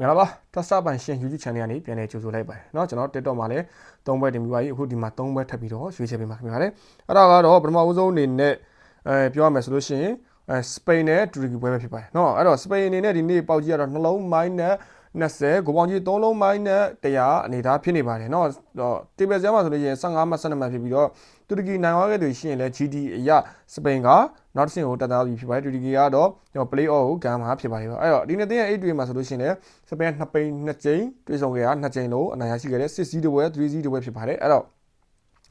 မင်္ဂလာပါထပ်ဆပိုင်ရှင် YouTube channel ကနေပြန်လည်ကြိုဆိုလိုက်ပါတယ်เนาะကျွန်တော် TikTok မှာလည်း၃ဘွဲတင်ပြီးပါပြီအခုဒီမှာ၃ဘွဲထပ်ပြီးတော့ရွေးချယ်ပေးမှာခင်ဗျာလေအဲ့ဒါကတော့ပထမဦးဆုံးအနေနဲ့အဲပြောရမယ်ဆိုလို့ရှိရင်အဲစပိန်နဲ့တူရကီပွဲပဲဖြစ်ပါတယ်เนาะအဲ့တော့စပိန်အနေနဲ့ဒီနေ့ပေါက်ကြီးကတော့နှလုံးမိုင်းနဲ့ 20ကိုပေါင်ကြီး3လုံးမိုင်းနဲ့100အနေသားဖြစ်နေပါတယ်เนาะတေဘယ်ဇာမှာဆိုလို့ရှိရင်15မှ12မှဖြစ်ပြီးတော့တူရကီနိုင်သွားခဲ့သူရှိရင်လည်း GD အရစပိန်ကနောက်တစ်ဆင့်ကိုတက်သွားပြီဖြစ်ပါတယ်တူရကီကတော့ကျွန်တော် play off ကိုကန်မှာဖြစ်ပါတယ်ပေါ့အဲ့တော့ဒီနေ့တင်းရဲ့8တွေမှာဆိုလို့ရှိရင်လည်းစပိန်နှစ်ပိန်နှစ်ကြိမ်တွေ့ဆုံခဲ့တာနှစ်ကြိမ်လုံးအနိုင်ရရှိခဲ့တဲ့6စီးတစ်ပွဲ3စီးတစ်ပွဲဖြစ်ပါတယ်အဲ့တော့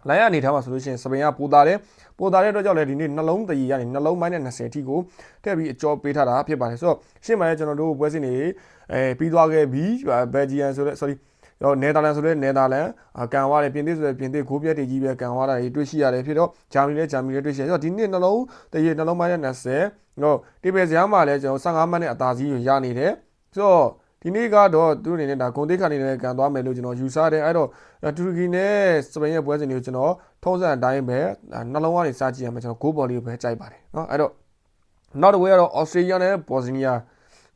လိုင်းရအနေထားမှာဆိုလို့ရှိရင်စပိန်ကပိုတာတယ်ပိုတာတဲ့အတွက်ကြောင့်လည်းဒီနေ့နှလုံးတရီကနေနှလုံးမိုင်းနဲ့20အထိကိုထည့်ပြီးအကျော်ပေးထားတာဖြစ်ပါတယ်ဆိုတော့ရှေ့မှာလည်းကျွန်တော်တို့ပွဲစဉ်တွေအဲပြီးသွားခဲ့ပြီးဘယ်ဂျီယန်ဆိုတဲ့ sorry တော့နယ်သာလန်ဆိုတဲ့နယ်သာလန်ကန်ဝါတယ်ပြင်သစ်ဆိုတဲ့ပြင်သစ်ဂိုးပြက်တွေကြီးပဲကန်ဝါတာတွေတွေ့ရှိရတယ်ဖြစ်တော့ဂျာမနီလည်းဂျာမနီလည်းတွေ့ရှိရတော့ဒီနေ့နှလုံးတရေနှလုံးမိုင်းနဲ့20တော့ဒီပဲဇာမှာလည်းကျွန်တော်15မိနစ်အသာစီးရနေတယ်ဆိုတော့ ဒီနေ့ကတော့သူအနေနဲ့ဒါဂုံတိတ်ခါနေနဲ့ကန်သွားမယ်လို့ကျွန်တော်ယူဆတယ်အဲ့တော့တူရကီနဲ့စပိန်ရဲ့ပွဲစဉ်တွေကိုကျွန်တော်ထုံးစံအတိုင်းပဲနှလုံးကနေစကြည့်ရမယ်ကျွန်တော်ဂိုးဘော်လေးကိုပဲကြိုက်ပါတယ်เนาะအဲ့တော့နောက်တစ်ဝဲကတော့ဩစတြေးလျနဲ့ဘော့စနီးယား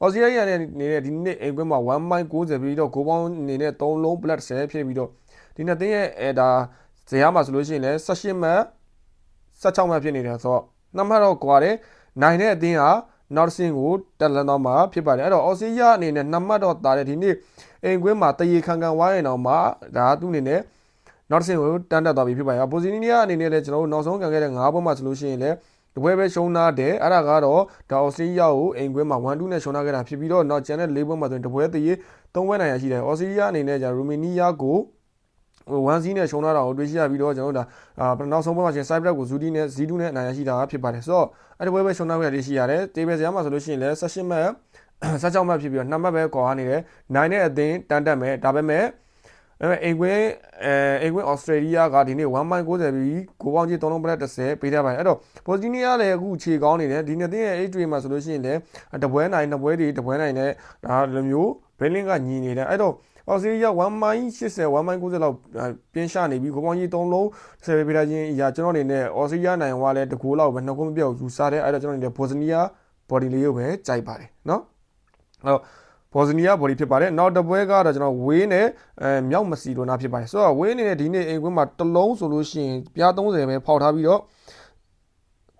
အော်စတြေးလျနဲ့နေတဲ့ဒီနေ့အိမ်ကွင်းမှာ1.90ပြီးတော့ဂိုးပေါင်းအနေနဲ့3လုံး plat 10ဖြစ်ပြီးတော့ဒီနှစ်သိန်းရဲ့အဲဒါဇယားမှာဆိုလို့ရှိရင်လည်း18မှတ်16မှတ်ဖြစ်နေတယ်ဆိုတော့နှစ်မှတ်တော့ကွာတယ်နိုင်တဲ့အသင်းဟာ နောက်တစ်ဆင့်ကိုတက်လန်းတော့မှာဖြစ်ပါတယ်အဲ့တော့အော်စတြေးလျအနေနဲ့နှစ်မှတ်တော့တာတယ်ဒီနေ့အိမ်ကွင်းမှာတရေခံခံဝိုင်းရင်တော့မှဒါသူ့အနေနဲ့နောက်တစ်ဆင့်ကိုတန်းတက်သွားပြီဖြစ်ပါတယ်ပိုစီနီနီယာအနေနဲ့လည်းကျွန်တော်တို့နောက်ဆုံးခံခဲ့တဲ့9ပွဲမှာဆိုလို့ရှိရင်လည်းတပွဲပဲရှုံးနာတယ်အဲ့ဒါကတော့ဒါအော်စတြေးလျကိုအိမ်ကွင်းမှာ1-2နဲ့ရှုံးနာခဲ့တာဖြစ်ပြီးတော့နောက်ကျန်တဲ့၄ပွဲမှာဆိုရင်တပွဲတည်း၃ပွဲနိုင်ရရှိတယ်အော်စတြေးလျအနေနဲ့じゃရူမီနီးယားကို ဟို1စီးနဲ့ရှုံးလာတာကိုတွေ့ရှိရပြီးတော့ကျွန်တော်တို့ဒါအာနောက်ဆုံးပွဲမှာရှင် Cyprus ကိုဇူဒီနဲ့ဇီဒူနဲ့အနိုင်ရရှိတာဖြစ်ပါတယ်ဆိုတော့အဲ့ဒီပွဲပဲရှုံးနာခဲ့ရရှိရတယ်တေးပဲဇာမှာဆိုလို့ရှိရင်လည်း16မှတ်16မှတ်ဖြစ်ပြီးတော့2မှတ်ပဲကွာနေတယ်နိုင်တဲ့အသင်းတန်တက်မယ်ဒါပေမဲ့အဲအိမ်ကွင်းအဲအိမ်ကွင်းဩစတြေးလျကဒီနေ့1.90ပြီးကိုပေါင်းကြီး3လုံးပလက်30ပေးထားပါတယ်အဲ့တော့ဘော့ဂျီနီးယားလည်းအခုခြေကောင်းနေတယ်ဒီနေ့တင်းရဲ့ A3 မှာဆိုလို့ရှိရင်လည်းတပွဲနိုင်တပွဲတွေတပွဲနိုင်နဲ့ဒါလိုမျိုးဘယ်လင်းကညီနေတယ်အဲ့တော့ အော်စတြေးလျ1မိုင်80 1မိုင်90လောက်ပြင်းရှနေပြီးကိုပေါင်းကြီး3လုံးဆယ်ပေပြတာချင်းအရာကျွန်တော်အနေနဲ့အော်စတြေးလျနိုင်ဝါလဲတကူလောက်ပဲနှစ်ခုမပြောက်ယူစားတယ်အဲ့တော့ကျွန်တော်အနေနဲ့ဘော့စနီးယားဘော်ဒီလေးကိုပဲကြိုက်ပါတယ်နော်အဲ့တော့ဘော်စနီးယားဘော်ဒီဖြစ်ပါတယ်နောက်တစ်ပွဲကတော့ကျွန်တော်ဝေးနဲ့အဲမြောက်မစီဒိုနာဖြစ်ပါတယ်ဆိုတော့ဝေးနေတဲ့ဒီနေ့အိမ်ကွင်းမှာတလုံးဆိုလို့ရှိရင်ပြား30ပဲဖောက်ထားပြီးတော့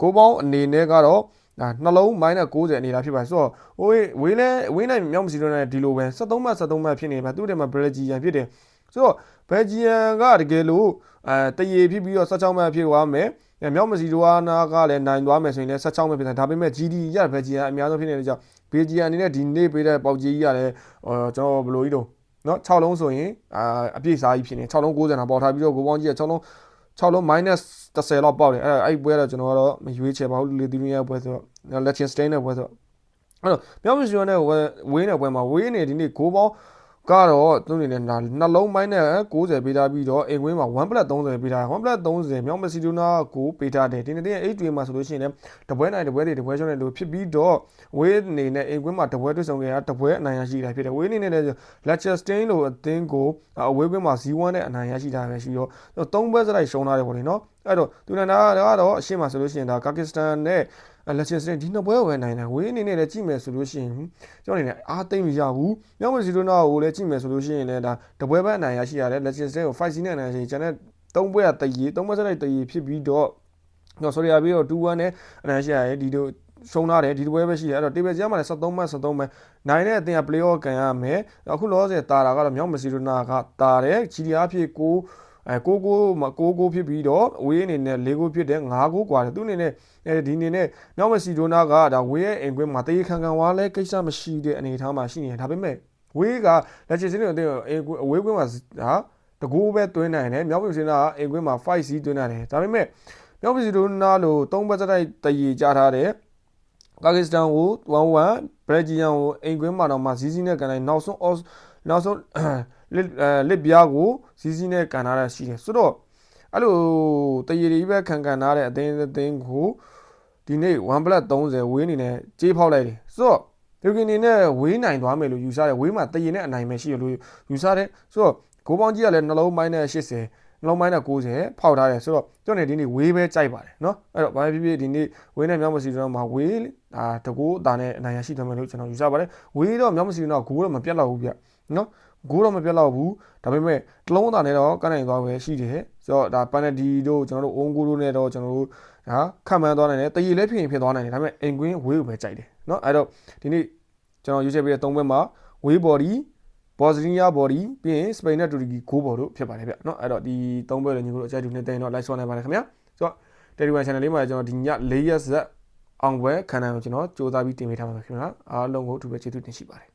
ကိုပေါင်းအနေနဲ့ကတော့ ဒါနှလုံး -90 အနေလားဖြစ်ပါတယ်ဆိုတော့ဟိုဝေးလဲဝေးနိုင်မြောက်မစီတော့နဲ့ဒီလိုပဲ73မှတ်73မှတ်ဖြစ်နေပါသူ့တယ်မှာဘယ်ဂျီယန်ဖြစ်တယ်ဆိုတော့ဘယ်ဂျီယန်ကတကယ်လို့အဲတရေဖြစ်ပြီးတော့16မှတ်ဖြစ်သွားမယ်မြောက်မစီဒိုအာနာကလည်းနိုင်သွားမယ်ဆိုရင်လည်း16မှတ်ဖြစ်တယ်ဒါပေမဲ့ GD ရဘယ်ဂျီယန်အများဆုံးဖြစ်နေတဲ့ကြောင့်ဘယ်ဂျီယန်အနေနဲ့ဒီနေ့ပေးတဲ့ပေါက်ကြီးကြီးကလည်းကျွန်တော်ဘယ်လိုကြီးတော့နော်6လုံးဆိုရင်အာအပြည့်စားကြီးဖြစ်နေ6လုံး90တာပေါ်ထားပြီးတော့ဂိုးပေါင်းကြီးက6လုံး 6လုံး minus 30လောက်ပေါက်တယ်အဲ့အဲ့ပွဲတော့ကျွန်တော်ကတော့မရွေးချယ်ပါဘူးလေဒီနီယာပွဲဆိုတော့ Legend Stain နဲ့ပွဲဆိုတော့အဲ့တော့မြောက်မရှိနဲ့ဝေးနေပွဲမှာဝေးနေဒီနေ့ကိုပေါင်း ကတော့သူအနေနဲ့နှလုံးမိုင်းနဲ့90ပေးထားပြီးတော့အိမ်ဝင်းမှာ1 plus 30ပေးထား1 plus 30မြောက်မက်ဆီဒိုနာကိုပေးထားတယ်ဒီနေ့တဲ့8တွေမှာဆိုလို့ရှိရင်လည်းတပွဲနိုင်တပွဲတွေတပွဲရှုံးတယ်လို့ဖြစ်ပြီးတော့ဝေးအနေနဲ့အိမ်ဝင်းမှာတပွဲတွေ့ဆုံခဲ့တာတပွဲအနိုင်ရရှိတာဖြစ်တယ်ဝေးအနေနဲ့လည်း Leicester လို့အသင်းကိုအဝေးကွင်းမှာ Z1 နဲ့အနိုင်ရရှိတာပဲရှိတော့3ပွဲစလိုက်ရှုံးထားတယ်ပေါ့လေနော် အဲ့တော့သူနာကတော့အရှေ့မှာဆိုလို့ရှိရင်ဒါကာကစ္စတန်နဲ့လက်ချင်းစတင်ဒီနှစ်ပွဲဝင်နိုင်တယ်ဝေးအနေနဲ့လည်းကြည့်မယ်ဆိုလို့ရှိရင်ကျွန်တော်အနေနဲ့အားသိမ့်မရဘူးမြောက်မစီဒိုနာကိုလည်းကြည့်မယ်ဆိုလို့ရှိရင်လည်းဒါတပွဲပဲအနိုင်ရရှိရတယ်လက်ချင်းစတင်ကို5စီနဲ့အနိုင်ရရှိကျန်တဲ့3ပွဲကတရီ3ပွဲစလိုက်တရီဖြစ်ပြီးတော့တော့ဆိုရပြီးတော့2-1နဲ့အနိုင်ရရှိရတယ်ဒီတို့ရှုံးထားတယ်ဒီတပွဲပဲရှိတယ်အဲ့တော့တေဘယ်ကျမ်းမှာလည်း73မှတ်73မှတ်နိုင်တဲ့အသင်းက playoff ကန်ရမယ်အခုလောဆယ်တာတာကတော့မြောက်မစီဒိုနာကတာတယ် GDR ဖြစ်ကို အဲကိုကိုကိုကိုဖြစ်ပြီးတော့ဝေးအနေနဲ့၄ကိုဖြစ်တဲ့၅ကိုกว่าတယ်သူအနေနဲ့အဲဒီအနေနဲ့မြောက်မက်ဆီဒိုနာကဒါဝေးရဲ့အိမ်ကွင်းမှာတရေခံခံဝါလဲကိစ္စမရှိတဲ့အနေအထားမှာရှိနေတယ်ဒါပေမဲ့ဝေးကလက်ချစ်စင်းတွေအအိမ်အဝေးကွင်းမှာဟာတကူပဲတွင်းနိုင်တယ်မြောက်မက်ဆီဒိုနာကအိမ်ကွင်းမှာ5စီးတွင်းနိုင်တယ်ဒါပေမဲ့မြောက်မက်ဆီဒိုနာလို့၃ဘက်စတိုက်တရေကြထားတယ်ကာဂစ္စတန်ကို1-1ဘရဂျီယန်ကိုအိမ်ကွင်းမှာတော့မှဇီးဇီးနဲ့ကန်လိုက်နောက်ဆုံးအော့နောက်ဆုံး လစ်လစ်ပြားကိုစီးစီးနဲ့ကန်ထားတာရှိတယ်ဆိုတော့အဲ့လိုတရေတွေပဲခံကန်ထားတဲ့အသင်းအသင်းကိုဒီနေ့1 plus 30ဝေးအနေနဲ့ကြေးဖောက်လိုက်တယ်ဆိုတော့ဒီကနေ့နဲ့ဝေးနိုင်သွားမယ်လို့ယူဆတယ်ဝေးမှာတရေနဲ့အနိုင်ပဲရှိရလို့ယူဆတယ်ဆိုတော့ဂိုးပေါင်းကြီးကလည်းနှလုံးမိုင်းနဲ့80 လုံးမိုင်းနဲ့90ဖောက်ထားတယ်ဆိုတော့ကျွန်တော်နေဒီနေ့ဝေးပဲကြိုက်ပါတယ်เนาะအဲ့တော့ဘာဖြစ်ဖြစ်ဒီနေ့ဝေးနဲ့မြောက်မစီတော့မှာဝေးဒါတကူအတာနဲ့အနိုင်ရရှိသွားမယ်လို့ကျွန်တော်ယူဆပါတယ်ဝေးတော့မြောက်မစီတော့ဂိုးတော့မပြတ်တော့ဘူးဗျเนาะ ဂိုးတော့မပြတ်တော့ဘူးဒါပေမဲ့တလုံးအတာနဲ့တော့ကနိုင်သွားပဲရှိတယ်ဆိုတော့ဒါပန်နဒီတို့ကျွန်တော်တို့အုံးကိုတို့နဲ့တော့ကျွန်တော်တို့ဒါခံမှန်းသွားနိုင်တယ်တရီလည်းဖြစ်ရင်ဖြစ်သွားနိုင်တယ်ဒါပေမဲ့အင်ကွင်းဝေးကိုပဲကြိုက်တယ်เนาะအဲ့တော့ဒီနေ့ကျွန်တော်ယူချက်ပေးတဲ့၃ဘက်မှာဝေးဘော်ဒီ ဘော့ဇနီးယားဘော်ဒီပြီးရင်စပိန်နဲ့တူရကီဂိုးဘော်တို့ဖြစ်ပါတယ်ဗျเนาะအဲ့တော့ဒီသုံးဘက်လည်းညီကိုတို့အကြိုက်တူနဲ့တင်တော့ like ဆွမ်းနိုင်ပါတယ်ခင်ဗျာဆိုတော့ Telegram channel လေးမှာကျွန်တော်ဒီည၄ရက်ဆက်အောင်ပွဲခံနိုင်အောင်ကျွန်တော်စူးစမ်းပြီးတင်ပေးထားပါမယ်ခင်ဗျာအားလုံးကိုအထူးပဲကျေးဇူးတင်ရှိပါတယ်